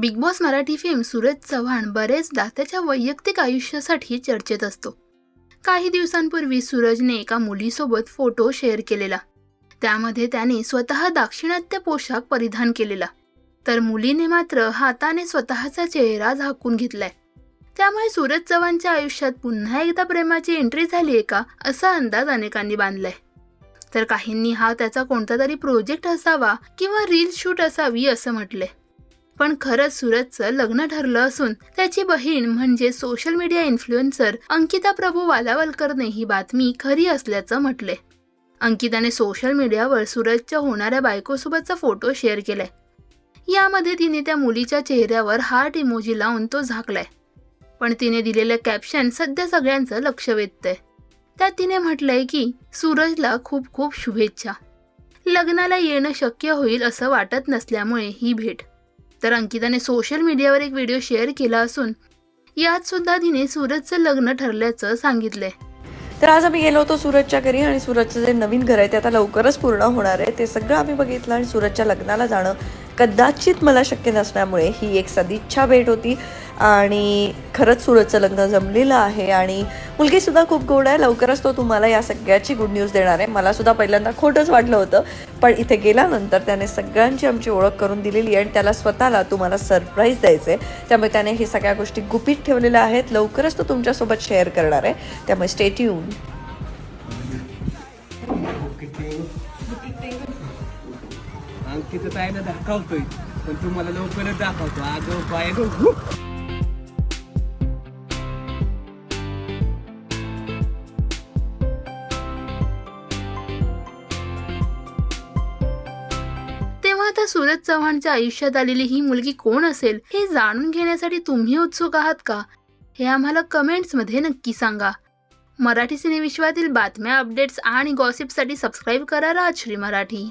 Big boss Marathi fame Suraj Chavan बरेचदा त्याच्या वैयक्तिक आयुष्यासाठी चर्चेत असतो. काही दिवसांपूर्वी सूरजने एका मुलीसोबत फोटो शेअर केलेला. त्यामध्ये त्याने स्वतः दाक्षिणात्य पोशाख परिधान केलेला. तर मुलीने मात्र हाताने स्वतःचा चेहरा झाकून घेतलाय. त्यामुळे सूरज चव्हाणच्या आयुष्यात पुन्हा एकदा प्रेमाची एंट्री झाली आहे का असा अंदाज अनेकांनी बांधलाय. तर काहींनी हा त्याचा कोणता तरी प्रोजेक्ट असावा किंवा रील शूट असावी असं म्हटलंय. पण खरंच सूरजचं लग्न ठरलं असून त्याची बहीण म्हणजे social media influencer Ankita Prabhu वालावलकरने ही बातमी खरी असल्याचं म्हटले अंकिताने सोशल मीडियावर सूरजच्या होणाऱ्या बायकोसोबतचा फोटो शेअर केलाय. यामध्ये तिने त्या मुलीच्या चेहऱ्यावर हार्ट इमोजी लावून तो झाकलाय. पण तिने दिलेलं कॅप्शन सध्या सगळ्यांचं लक्ष वेधतंय. त्यात तिने म्हटलंय की सूरजला खूप खूप शुभेच्छा. लग्नाला येणं शक्य होईल असं वाटत नसल्यामुळे ही भेट तर अंकिताने सोशल मीडियावर एक व्हिडिओ शेअर केला असून यात सुद्धा तिने सूरजचं लग्न ठरल्याचं सांगितलंय. तर आज आम्ही गेलो होतो सूरजच्या घरी आणि सूरजचं जे नवीन घर आहे ते आता लवकरच पूर्ण होणार आहे. ते सगळं आम्ही बघितलं आणि सूरजच्या लग्नाला जाणं कदाचित मला शक्य नसल्यामुळे ही एक सदिच्छा भेट होती आणि खरंच सुरतचं लग्न जमलेलं आहे आणि मुलगीसुद्धा खूप गोड आहे. लवकरच तो तुम्हाला या सगळ्याची गुड न्यूज देणार आहे. मलासुद्धा पहिल्यांदा खोटंच वाटलं होतं पण इथे गेल्यानंतर त्याने सगळ्यांची आमची ओळख करून दिलेली आहे आणि त्याला स्वतःला तुम्हाला सरप्राईज द्यायचं आहे त्यामुळे त्याने हे सगळ्या गोष्टी गुपित ठेवलेल्या आहेत. लवकरच तो तुमच्यासोबत शेअर करणार आहे. त्यामुळे स्टेट आणि तिथं ताईला दाखवतोय. पण तुम्हाला लवकरच दाखवतो. आजो पाय गो तेव्हा आता सूरज चव्हाणच्या आयुष्यात आलेली ही मुलगी कोण असेल हे जाणून घेण्यासाठी तुम्ही उत्सुक आहात का? हे आम्हाला कमेंट्समध्ये नक्की सांगा. मराठी सिनेविश्वातील बातम्या अपडेट्स आणि गॉसिपसाठी सबस्क्राईब करा राजश्री मराठी.